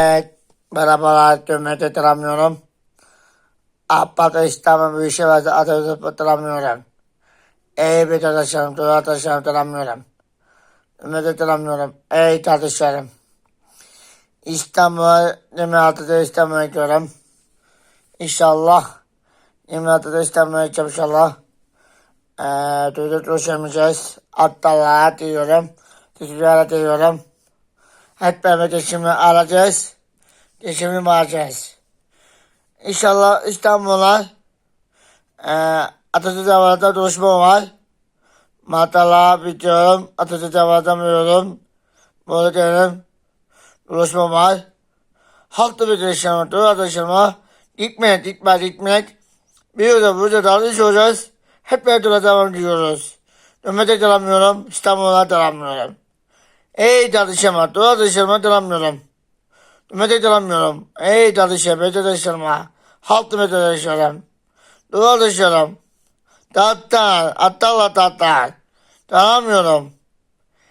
Evet, merhabalar, Cumhuriyet'i tanımıyorum. Abba'da İslam'ın bir şey varsa Atatürk'ü tanımıyorum. Ey bir arkadaşlarım, dua arkadaşlarım tanımıyorum. Cumhuriyet'i tanımıyorum. Ey kardeşlerim. İstanbul'a, Cumhuriyet'e İstanbul'a gidiyorum. İnşallah. Cumhuriyet'e İstanbul'a gideceğim inşallah. Ee, duyduk görüşemeyeceğiz. Hatta diyorum. Teşekkürler diyorum. Hep beraber geçimi alacağız. Geçimi alacağız. İnşallah İstanbul'a e, Atatürk Havalimanı'nda duruşma var. Matala bitiyorum. Atatürk Havalimanı'nda Burada diyorum. Duruşma var. Halkta bir yaşam var. Arkadaşlarıma gitmek, gitmek, gitmek. Bir yılda burada dalış olacağız. Hep beraber devam ediyoruz. Ömrede dalamıyorum. İstanbul'a dalamıyorum. Ey danışama, dua danışama dalamıyorum. Ümete dalamıyorum. Ey danışama, ümete danışama. Halk ümete danışıyorum. Dua danışıyorum. Tatlar, attalla tatlar. Dalamıyorum.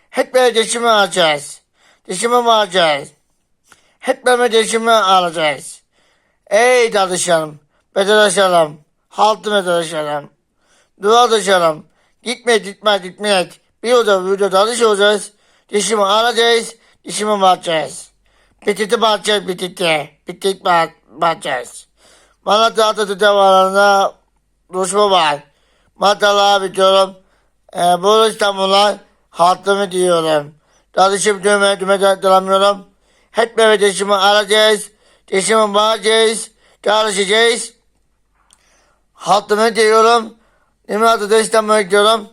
Hep böyle deşimi alacağız. Deşimi alacağız. Hep böyle deşimi alacağız. Ey danışalım, bedelaşalım. Halk ümete danışalım. Dua danışalım. Gitme, gitme, gitme. Bir oda, bir oda danış olacağız. Dişimi alacağız, dişimi bakacağız. Bititi bakacağız, bititi. Bitik bak, bakacağız. Malatya Atatürk Havaalanı'nda duruşma var. Matalığa bitiyorum. Ee, bu İstanbul'a hattımı diyorum. Danışıp düğme, düğme dalamıyorum. Hep beraber dişimi alacağız. Dişimi bakacağız. Çalışacağız. Hattımı diyorum. Nimet'e İstanbul'a gidiyorum.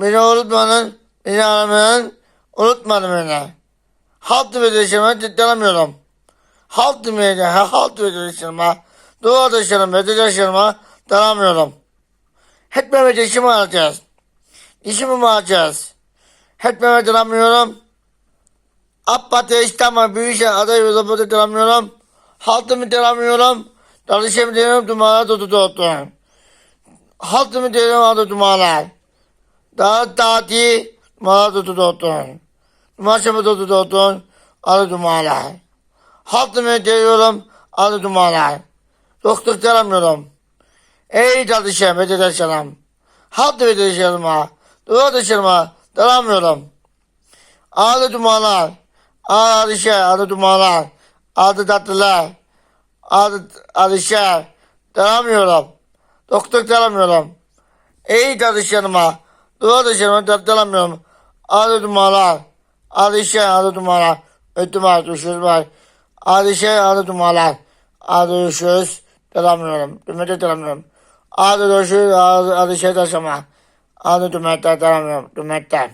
Beni unutmanın, beni aramayın. Unutmadım beni. Halt ödeşime ciddilemıyorum. Halt ödeşime, halt ödeşime, dua ödeşime, ödeşime dalamıyorum. Hep Mehmet işimi alacağız. İşimi mi alacağız? Hep Mehmet dalamıyorum. Abbatı İstanbul Büyükşehir aday yolu dalamıyorum. Haltımı dalamıyorum. Danışımı diyorum dumağlar tutu tuttu. Haltımı diyorum adı dumağlar. Daha taati dumağlar tutu tuttu. Maşamı tutu tutun, adı dumanlar. Halkımı diyorum, adı dumanlar. Doktor taramıyorum. Ey çalışan, ve çalışanım. Halk ve çalışanıma, dua çalışanıma, taramıyorum. Adı dumanlar, adı şey, adı dumanlar, adı tatlılar, adı, adı şey, taramıyorum. Doktor taramıyorum. Ey çalışanıma, dua çalışanıma, taramıyorum. Adı dumanlar. Alişe adı dumala. Ötüm düşürüz var. Alişe adı dumala. Adı düşürüz. Dalamıyorum. Dümete dalamıyorum. Adı düşürüz. Adı, adı şey taşıma. Adı dümette dalamıyorum. Dümette.